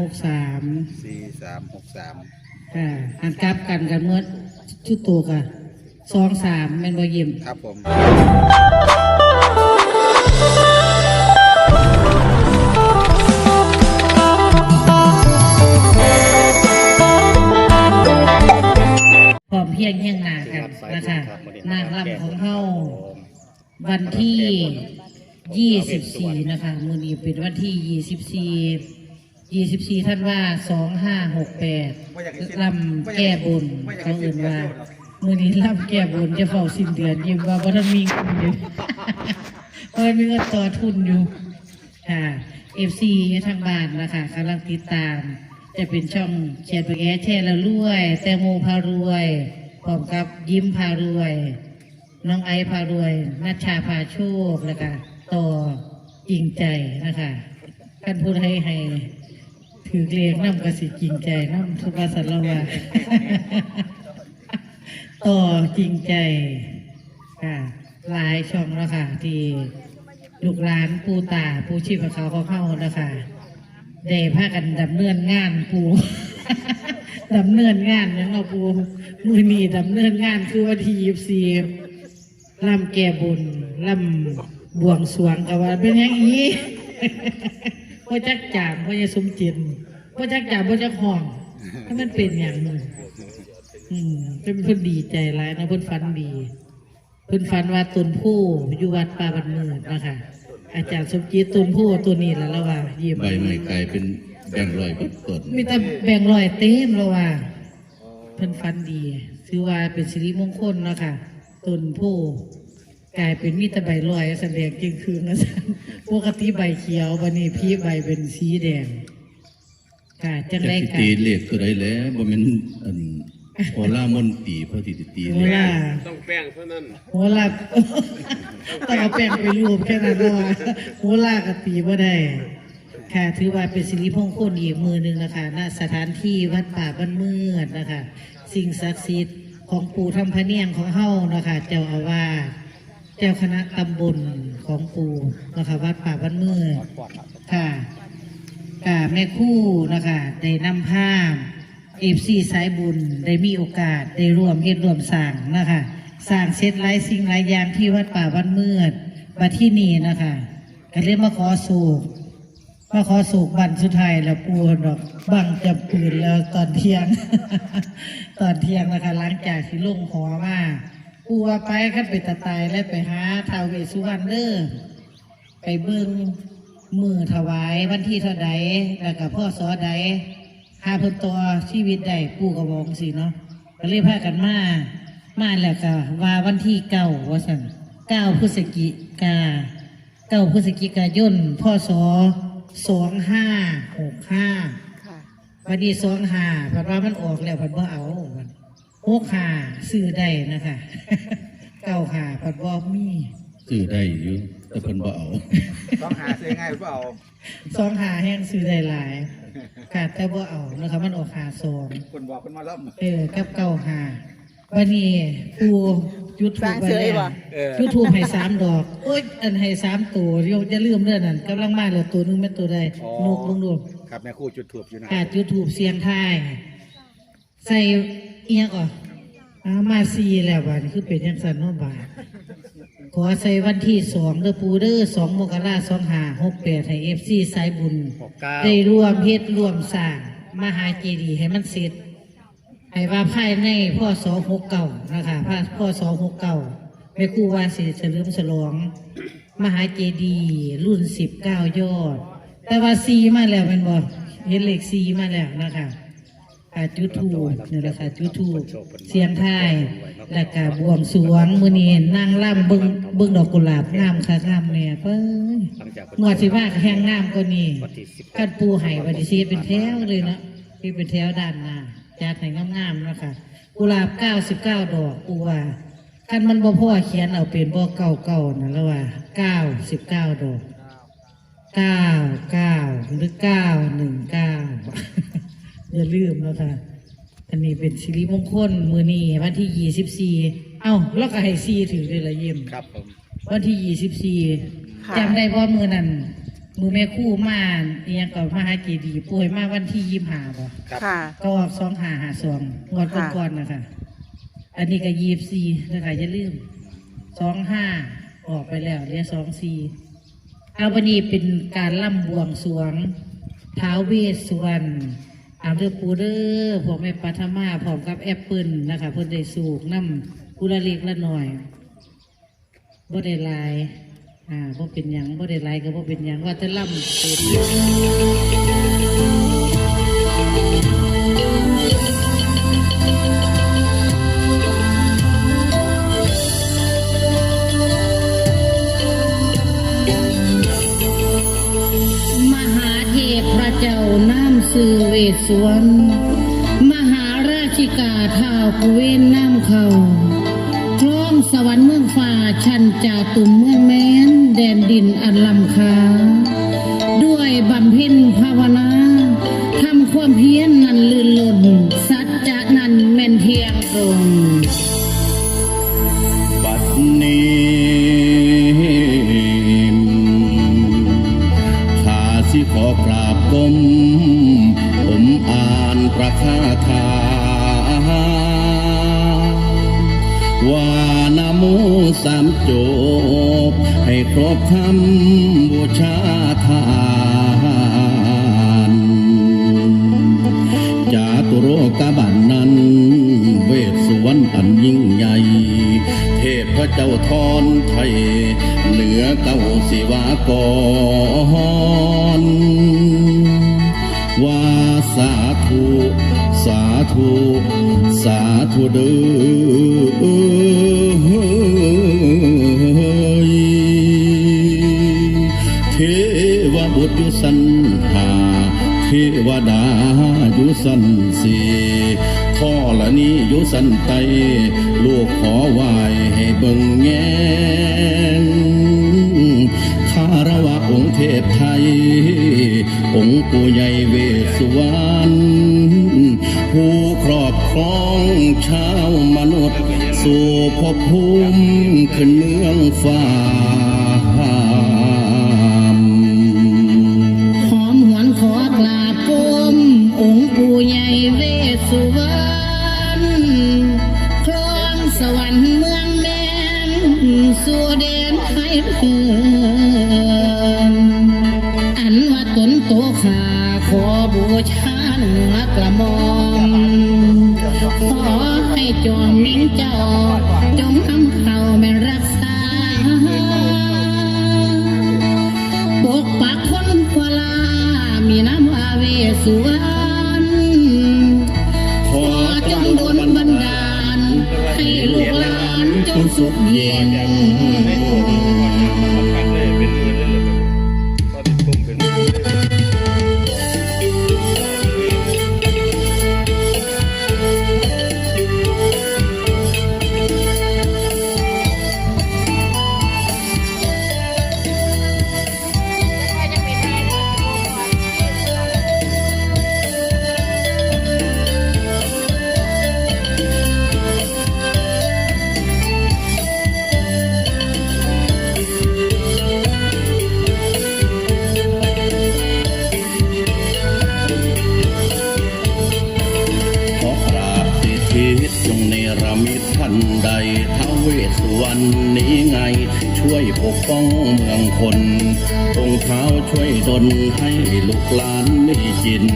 หกสามสี่สามหกสามค่ะอันกลับกันกันเมื่อชุดตัวกันสองสามแม่นบ่ยิ้มครับผมพร้อมเพรียงเฮียงหนากันนะคะนางรำของเฮาวันที่ 24 นะคะ มือนี้เป็นวันที่ 24 24ท่านว่า2568ลำแก้บนเขาเอื่นว่ามือนี้ลำแก้บนจะเฝ้าสิ้นเดือนยิ้มว่าบ่ทันมีเงินอยู่เพราะมีเงินต่อทุนอยู่ค่ะ FC อยู่ทางบ้านนะคะกำลังติดตาม จะเป็นช่องเชียร์ปแกแช่ละรวย แตงโมพารวยพร้อมกับยิ้มพารวย น้องไอพารวยนัชชาพาโชคแล้วก็ต่อจริงใจนะคะท่านพูดให้ให้ ถือเรียงน้ำกระสิจริงใจน้ำทุภาษาละว่าต่อจริงใจค่ะหลายช่องแล้วค่ะ ที่ลูกหลานปูตาปูชีพเขาเขาเข้านะคะได้พากันดำเนินงานปูดำเนินงานนั่นเราปูมือนีดำเนินงานคือวันที่ยี่สี่ลำแก่บุญลำบวงสวงกับว่าเป็นอย่างนี้ พ่จักจามพ่จะสมจินพ่จักจามพ่จักห้องถ้ามันเป็นอย่างหนึงอืมเป็นเพิ่นดีใจหลายนะเพิ่นฝันดีเพิ่นฝันว่าตนผู้อยู่วัดป่าบันมืดนะคะอาจารย์สมจิตตนผู้ตัวนี้แหละแล้วว่าเยี่ยมใบไม้กลายเป็นแบ่งค์ร้อยเป็นต้นมีแต่แบ่งรอยเต็มแล้วว่าเพิ่นฝันดีถือว่าเป็นสิริมงคลเนาะค่ะตนผู้ กลายเป็นมีแต่ใบลอยแสดงจริงคืนนะสันปกติใบเขียววันนี้พี่ใบเป็นสีแดงค่ะจังจะได้สิกัตีนเลขตัวใดแล้วบ่แม่นอันพอล่ามนตีเพราะที่สิตีโหเลขล่ะต้องแป้งเท่านั้นโหล่ะต้องเอาแป้งไปรูปแค่นั้นแล้วว่าโหล่ะกับตีบ่ได้ค่ะถือว่าเป็นสิริมงคลอีกมือหนึ่งนะคะณสถานที่วัดป่าบ้านมืดนะคะ สิ่งศักดิ์สิทธิ์ของปู่ทำพระเนียงของเฮานะคะเจ้าอาวาส เจ้าคณะตำบลของปูนะคะวัดป่าบ้านมืดค่ะค่ะแม่คู่นะคะได้นำผ้าเอฟซีสายบุญได้มีโอกาสได้ร่วมเฮ็ดร่วมสร้างนะคะสร้างเซตหลายสิ่งหลายอย่างที่วัดป่าบ้านมืดมาที่นี่นะคะก็เลยมาขอสูกมาขอสูกบันสุดท้ายแล้วปูดอกบังจับปืนแล้วตอนเที่ยง ตอนเที่ยงนะคะหลังจากที่ลงหอมา ปูว่าไปขั้นไปตะตายแล้วไปหาท้าวเวสสุวรรณเด้อไปเบิ่งมือถวายวันที่เท่าใดแล้วก็พ่อสอใดหาเพิ่นตัวชีวิตใดปูกระบอกสิเนาะก็เลยพากันมามาแล้วก็ว่าวันที่เก้าว่าสั่นเก้าพฤศจิกาเก้าพฤศจิกายนพศสองห้าหกห้าวันนี้สองห้าผัดว่ามันออกแล้วผัดว่าเอา หกห้าซื้อได้นะคะเก้าห้าผัดว่ามีซื้อได้อยู่แต่เพิ่นบ่เอาต้องหาซื้อง่ายหรือเปล่าสองห้าแห้งซื้อได้หลายค่ะแต่ว่าเอานะคะมันออกหาสองคนบอกคนมาล่ำเออกับเก้าห้าวันนี้ปูจุดถูกสร้างเสยบ่เออจุดถูกให้สามดอกโอ้ยอันให้สามตัวโยมจะลืมเรื่องนั้นกำลังมาเหลือตัวหนึงเป็นตัวใดนกลุงดูครับแม่ครู่จุดถูกอยู่นะอาจยูทูบเสียงไทาย ใส่เอียงอะอามาซีแล้ววันคือเป็นยังสันเนอบาทขอใส่วันที่สองเด้อปูเด้อสองมกราสองหาหกแปดให้เอฟซีสายบุญ หกเก้าได้รวมเฮ็ดรวมสร้างมหาเจดีย์ให้มันเสร็จให้ว่าภายในพ่อสอหกเก่านะคะพ่อสอหกเก่าแม่ครูว่าสิเฉลิมฉลอง มหาเจดีย์รุ่นสิบเก้ายอด แต่ว่าซีมาแล้วเป็นบ่เห็นเลขซีมาแล้วนะคะ อาจุดทูบนี่แหละค่ะจุดทูบเสียงไทยแล้วก็บวงสรวงมือนี้นั่งล่ำเบิ้งเบิ้งดอกกุหลาบงามค่ะงามเนี่ยเปิ้นหลังงวดสิว่ากแห้งงามกว่านี้วันที่สิบกันปูไห้บัดนี้สิเป็นแถวเลยเนาะที่เป็นแถวด้านหน้าจัดให้งามๆนะคะกุหลาบเก้าสิบเก้าดอกปูว่าคันมันบ่พอเขียนเอาเป็นบ่เก้าเก้านั่นแล้วว่าเก้าสิบเก้าดอกเก้าเก้าหรือเก้าหนึ่งเก้า อย่าลืมแล้วค่ะอันนี้เป็นสิริมงคลมือนี้วันที่ยี่สิบสี่เอ้าแล้วก็ให้ซีถือเลยละเยี่ยมครับผมวันที่ยี่สิบสี่ค่ะ จำได้เพราะมือนั้นมือแม่คู่มาเนี่ยก็มาหาเจดีย์ป่วยมาวันที่ยี่ห้าบ่ครับค่ะ ก็ออกสองหาหาสองงวดค่ะ ก่อนๆนะคะอันนี้ก็ยีบซีนะคะอย่าลืมสองห้าออกไปแล้วเหลือสองสี่เอาวันนี้เป็นการล่ำบวงสรวงท้าวเวสสุวรรณ อาเดอปูเดอร์พวกแม่ปัทมาพร้อมกับแอปเปิลนะคะเพิ่นได้สูกน้ำกุละเล็กละหน่อยบ่ได้ลาย อ่าบ่เป็นหยังบ่ได้ลายก็บ่เป็นหยังว่าแต่ล่ำเต็ม น้ำสื่อเวสสวน มหาราชิกาท้าวกุเวนน้ำเขาคล้องสวรรค์เมืองฟ้าชันจาตุมเมืองแม้น แดนดินอันลำคา ด้วยบำเพ็ญภาวนาทำความเพียรนนั้นลื่นล่นสัจจะนั้นแม่นเทียงตรง ข้าสิขอกราบกรมผมอ่านประคาถาว่านาโมสามจบ ให้ครบคำบูชาทานจาตุโรกบันนั้น เวสสุวรรณอันยิ่งใหญ่ เทพเจ้าทอนไทย เหนือเก้าศิวากรว่าสาธุ สาธุ สาธุเด้อเทวบุตรอยู่สันหาเทวดาอยู่สันสี นี้อยู่สันไตลูกขอไหวให้เบิ่งแงนคารวะองค์เทพไทย องค์ปู่ใหญ่เวสวรรณผู้ครอบครองชาวมนุษย์ สู่ภพภูมิขึ้นเมืองฟ้า สุวรรณขอจงดลบันดาล ให้ลูกหลานจงสุขเย็น วรรณนี้ไง ช่วยปกป้องเมืองคนองค์เท้าช่วยดลให้ลูกหลานมีกิน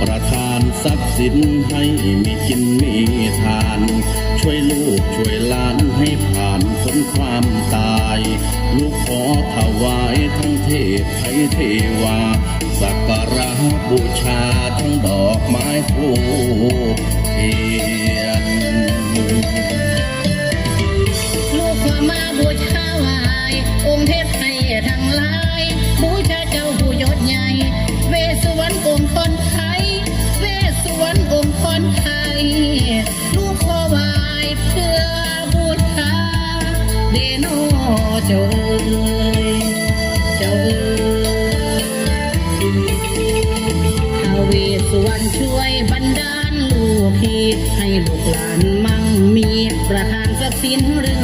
ประทานทรัพย์สินให้มีกินมีทาน ช่วยลูกช่วยหลานให้ผ่านพ้นความตาย ลูกขอถวายทั้งเทพไทยเทวาสักการะบูชาทั้งดอกไม้พลูเทียน คนไทยลูกขอไหวเพื่อบูชาเดโนเจ้าเอ๋ยเจ้าเอ๋ยทาวเวสวรรณช่วยบันดาลลูกพี่ให้ลูกหลานมั่งมีประทานทรัพย์สินหรือ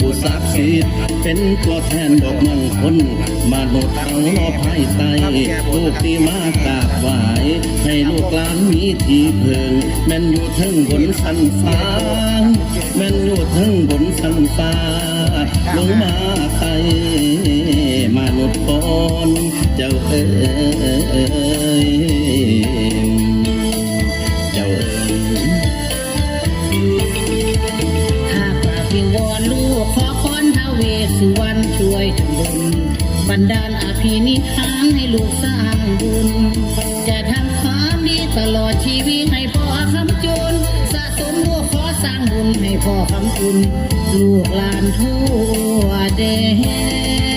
ผู้ศักดิ์สิทธิ์เป็นตัวแทนดอกมังคนมนุษย์เอาลอภายใต้ลูกที่มากราบไหวให้ลูกหลานมีที่เพิงแม่นอยู่ทั้งบนสันฟ้าแม่นอยู่ทั้งบนสันฟ้าลงมาไตมนุษย์ก่อนเจ้าเอ๋ย สุวรรณช่วยทำบุญบันดาลอภินิหารให้ลูกสร้างบุญ จะทำความดีตลอดชีวิตให้พ่อคำจุนสะสมลูกขอสร้างบุญให้พ่อคำจุนลูกหลานทั่วแดน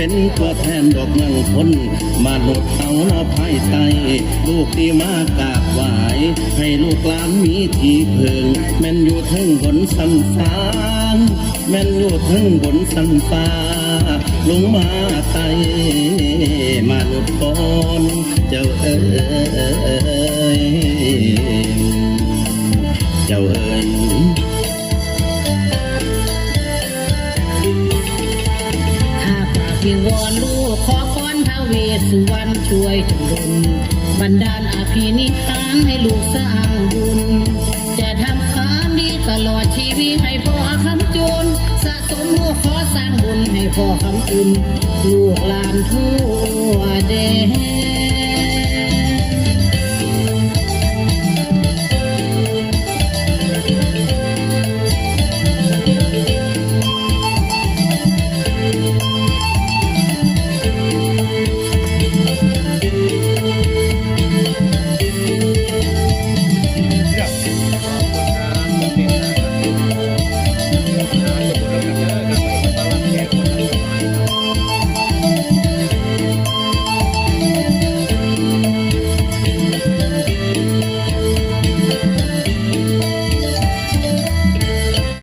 เป็นตัวแทนดอกเมืองคนมนุษย์เอาเนอภายใต้ลูกที่มากราบไหวให้ลูกหลานมีที่เพิงแม่นอยู่ทั้งบนสันฟ้าแม่นอยู่ทั้งบนสันฟ้าลงมาไตมนุษย์ก่นเจ้าเอ๋ยเจ้าเอ๋ยิงวอนลูกขอพรท้าวเวสสุวรรณช่วยจงดลบันดาลอภินิหารให้ลูกสร้างบุญ จะทำความดีตลอดชีวิตให้พ่อคำจุนสะสมลูกขอสร้างบุญให้พ่อคำจุนลูกหลานทั่วแดน